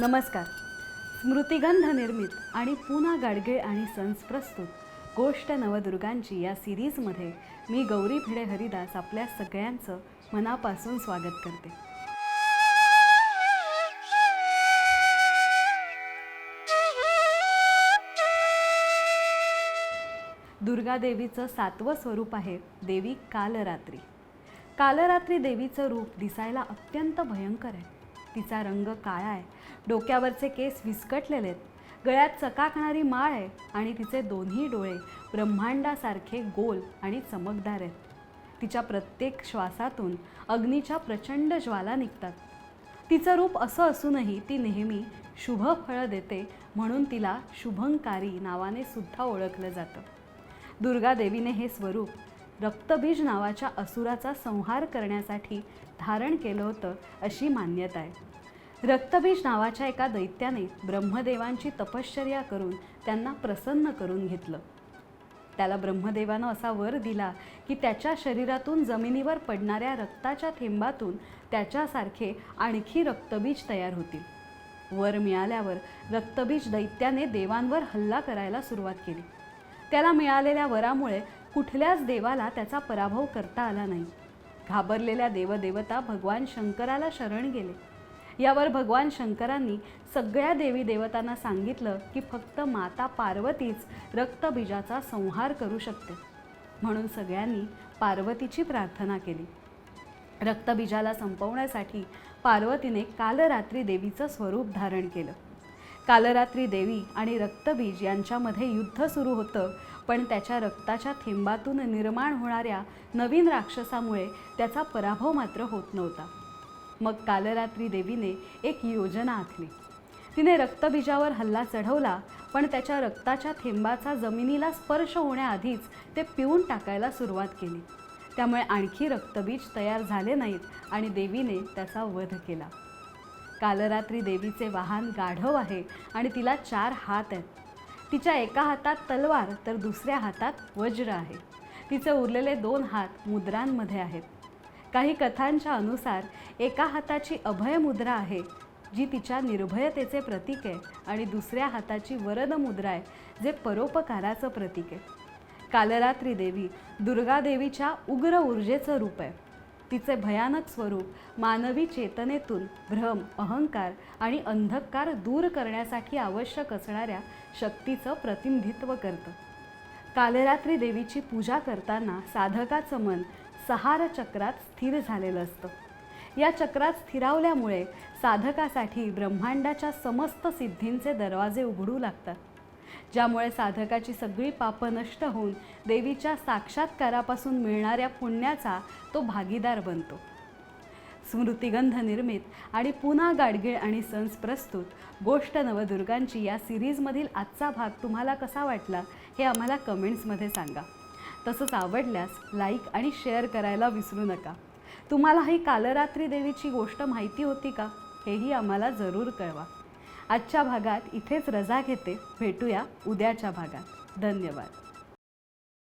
नमस्कार. स्मृतिगंध निर्मित आणि पुन्हा गाडगे आणि सन्स प्रस्तुत गोष्ट नवदुर्गांची या सिरीजमध्ये मी गौरी भिडे हरिदास आपल्या सगळ्यांचं मनापासून स्वागत करते. दुर्गादेवीचं सातवं स्वरूप आहे देवी कालरात्री. कालरात्री देवीचं रूप दिसायला अत्यंत भयंकर आहे. तिचा रंग काळा आहे. डोक्यावरचे केस विस्कटलेले आहेत. गळ्यात चकाकणारी माळ आहे आणि तिचे दोन्ही डोळे ब्रह्मांडासारखे गोल आणि चमकदार आहेत. तिच्या प्रत्येक श्वासातून अग्नीच्या प्रचंड ज्वाला निघतात. तिचं रूप असं असूनही ती नेहमी शुभ फळं देते म्हणून तिला शुभंकारी नावाने सुद्धा ओळखलं जातं. दुर्गादेवीने हे स्वरूप रक्तबीज नावाच्या असुराचा संहार करण्यासाठी धारण केलं होतं अशी मान्यता आहे. रक्तबीज नावाच्या एका दैत्याने ब्रह्मदेवांची तपश्चर्या करून त्यांना प्रसन्न करून घेतलं. त्याला ब्रह्मदेवानं असा वर दिला की त्याच्या शरीरातून जमिनीवर पडणाऱ्या रक्ताच्या थेंबातून त्याच्यासारखे आणखी रक्तबीज तयार होतील. वर मिळाल्यावर रक्तबीज दैत्याने देवांवर हल्ला करायला सुरुवात केली. त्याला मिळालेल्या वरामुळे कुठल्याच देवाला त्याचा पराभव करता आला नाही. घाबरलेल्या देवदेवता भगवान शंकराला शरण गेले. यावर भगवान शंकरांनी सगळ्या देवी देवतांना सांगितलं की फक्त माता पार्वतीच रक्तबीजाचा संहार करू शकते. म्हणून सगळ्यांनी पार्वतीची प्रार्थना केली. रक्तबीजाला संपवण्यासाठी पार्वतीने कालरात्री देवीचं स्वरूप धारण केलं. कालरात्री देवी आणि रक्तबीज यांच्यामध्ये युद्ध सुरू होतं पण त्याच्या रक्ताच्या थेंबातून निर्माण होणाऱ्या नवीन राक्षसामुळे त्याचा पराभव मात्र होत नव्हता. मग कालरात्री देवीने एक योजना आखली. तिने रक्तबीजावर हल्ला चढवला पण त्याच्या रक्ताच्या थेंबाचा जमिनीला स्पर्श होण्याआधीच ते पिऊन टाकायला सुरुवात केली. त्यामुळे आणखी रक्तबीज तयार झाले नाहीत आणि देवीने त्याचा वध केला. कालरात्री देवीचे वाहन गाढव आहे आणि तिला चार हात आहेत. तिच्या एका हातात तलवार तर दुसऱ्या हातात वज्र आहे. तिचे उरलेले दोन हात मुद्रांमध्ये आहेत. काही कथांच्या अनुसार एका हाताची अभय मुद्रा आहे जी तिच्या निर्भयतेचे प्रतीक आहे आणि दुसऱ्या हाताची वरद मुद्रा आहे जे परोपकाराचं प्रतीक आहे. कालरात्री देवी दुर्गादेवीच्या उग्र ऊर्जेचं रूप आहे. तिचे भयानक स्वरूप मानवी चेतनेतून भ्रम अहंकार आणि अंधकार दूर करण्यासाठी आवश्यक असणाऱ्या शक्तीचं प्रतिनिधित्व करतं. कालरात्री देवीची पूजा करताना साधकाचं मन सहार चक्रात स्थिर झालेलं असतं. या चक्रात स्थिरावल्यामुळे साधकासाठी ब्रह्मांडाच्या समस्त सिद्धींचे दरवाजे उघडू लागतात. ज्यामुळे साधकाची सगळी पापं नष्ट होऊन देवीच्या साक्षात्कारापासून मिळणाऱ्या पुण्याचा तो भागीदार बनतो. स्मृतिगंध निर्मित आणि पुन्हा गाडगीळ आणि सन्स प्रस्तुत गोष्ट नवदुर्गांची या सिरीजमधील आजचा भाग तुम्हाला कसा वाटला हे आम्हाला कमेंट्समध्ये सांगा. तसंच आवडल्यास लाईक आणि शेअर करायला विसरू नका. तुम्हाला ही कालरात्री देवीची गोष्ट माहिती होती का? हेही आम्हाला जरूर कळवा. आजच्या भागात इथेच रजा घेते. भेटूया उद्याच्या भागात. धन्यवाद.